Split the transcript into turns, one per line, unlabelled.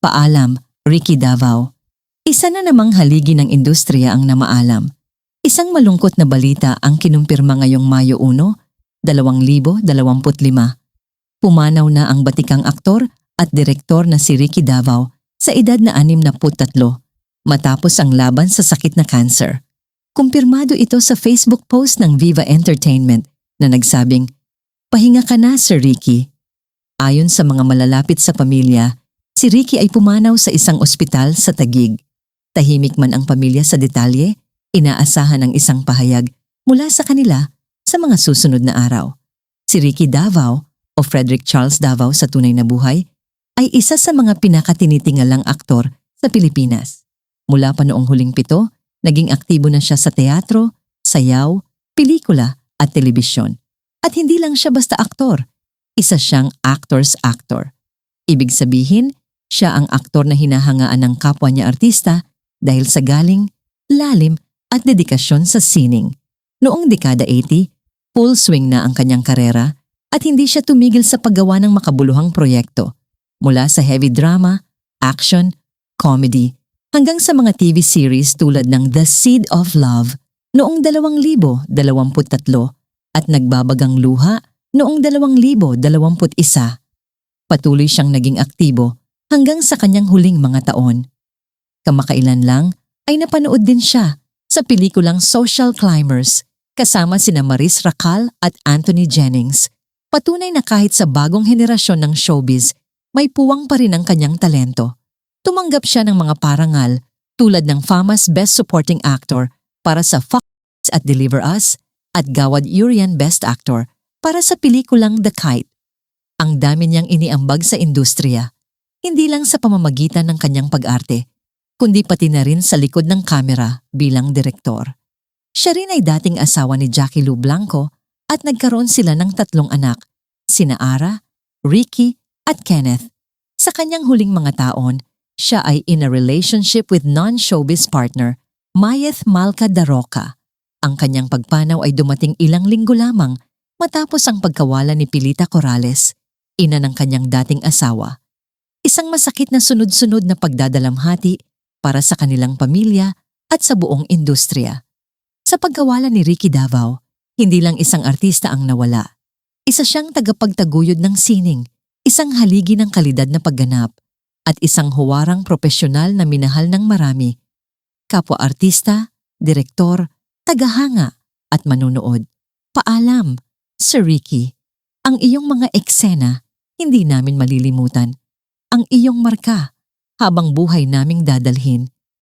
Paalam, Ricky Davao. Isa na namang haligi ng industriya ang namaalam. Isang malungkot na balita ang kinumpirma ngayong Mayo 1, 2025. Pumanaw na ang batikang aktor at direktor na si Ricky Davao sa edad na 63 matapos ang laban sa sakit na cancer. Kumpirmado ito sa Facebook post ng Viva Entertainment na nagsabing, Pahinga ka na, Sir Ricky. Ayon sa mga malalapit sa pamilya, si Ricky ay pumanaw sa isang ospital sa Tagig. Tahimik man ang pamilya sa detalye, inaasahan ang isang pahayag mula sa kanila sa mga susunod na araw. Si Ricky Davao o Frederick Charles Davao sa tunay na buhay ay isa sa mga pinakatinitingalang aktor sa Pilipinas. Mula pa noong huling pito, naging aktibo na siya sa teatro, sayaw, pelikula at telebisyon. At hindi lang siya basta aktor, isa siyang actor's actor. Ibig sabihin, siya ang aktor na hinahangaan ng kapwa niya artista dahil sa galing, lalim at dedikasyon sa sining. Noong dekada 80, full swing na ang kanyang karera at hindi siya tumigil sa paggawa ng makabuluhang proyekto mula sa heavy drama, action, comedy, hanggang sa mga TV series tulad ng The Seed of Love noong 2023 at Nagbabagang Luha noong 2021. Patuloy siyang naging aktibo hanggang sa kanyang huling mga taon. Kamakailan lang ay napanood din siya sa pelikulang Social Climbers kasama sina Maris Racal at Anthony Jennings. Patunay na kahit sa bagong henerasyon ng showbiz, may puwang pa rin ang kanyang talento. Tumanggap siya ng mga parangal tulad ng FAMAS Best Supporting Actor para sa Fox at Deliver Us at Gawad Urian Best Actor para sa pelikulang The Kite. Ang dami niyang iniambag sa industriya, hindi lang sa pamamagitan ng kanyang pag-arte, kundi pati na rin sa likod ng kamera bilang direktor. Siya rin ay dating asawa ni Jackie Lou Blanco at nagkaroon sila ng tatlong anak, sina Ara, Ricky at Kenneth. Sa kanyang huling mga taon, siya ay in a relationship with non-showbiz partner, Mayeth Malca Daroca. Ang kanyang pagpanaw ay dumating ilang linggo lamang matapos ang pagkawala ni Pilita Corrales, ina ng kanyang dating asawa. Isang masakit na sunod-sunod na pagdadalamhati para sa kanilang pamilya at sa buong industriya. Sa pagkawala ni Ricky Davao, hindi lang isang artista ang nawala. Isa siyang tagapagtaguyod ng sining, isang haligi ng kalidad na pagganap, at isang huwarang propesyonal na minahal ng marami. Kapwa artista, direktor, tagahanga, at manunood. Paalam, Sir Ricky, ang iyong mga eksena hindi namin malilimutan. Ang iyong marka habang buhay naming dadalhin